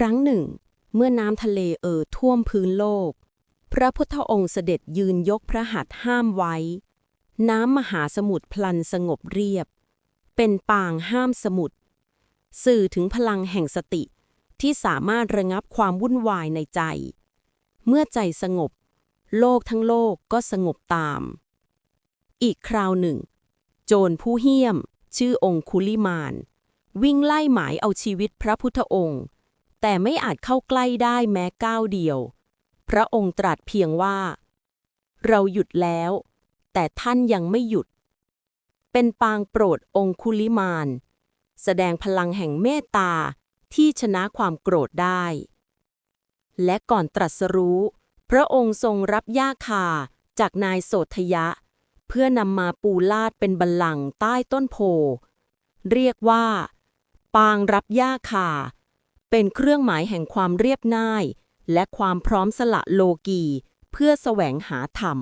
ครั้งหนึ่ง เมื่อน้ำทะเลเอ่อท่วมพื้นโลก พระพุทธองค์เสด็จยืนยกพระหัตถ์ห้ามไว้ น้ำมหาสมุทรพลันสงบเรียบ เป็นปางห้ามสมุทรสื่อถึงพลังแห่งสติที่สามารถระงับความวุ่นวายในใจ เมื่อใจสงบ โลกทั้งโลกก็สงบตาม อีกคราวหนึ่ง โจรผู้เหี้ยม ชื่อองคุลิมาน วิ่งไล่หมายเอาชีวิตพระพุทธองค์ แต่ไม่อาจเข้าใกล้ได้แม้ก้าวเดียว พระองค์ตรัสเพียงว่า เราหยุดแล้ว แต่ท่านยังไม่หยุด เป็นปางโปรดองคุลิมาน แสดงพลังแห่งเมตตาที่ชนะความโกรธได้ และก่อนตรัสรู้ พระองค์ทรงรับย่าคาจากนายโสธยะ เพื่อนำมาปูลาดเป็นบัลลังก์ใต้ต้นโพ เรียกว่า ปางรับย่าคา เป็นเครื่องหมายแห่งความเรียบง่าย และความพร้อมสละโลกี เพื่อแสวงหาธรรม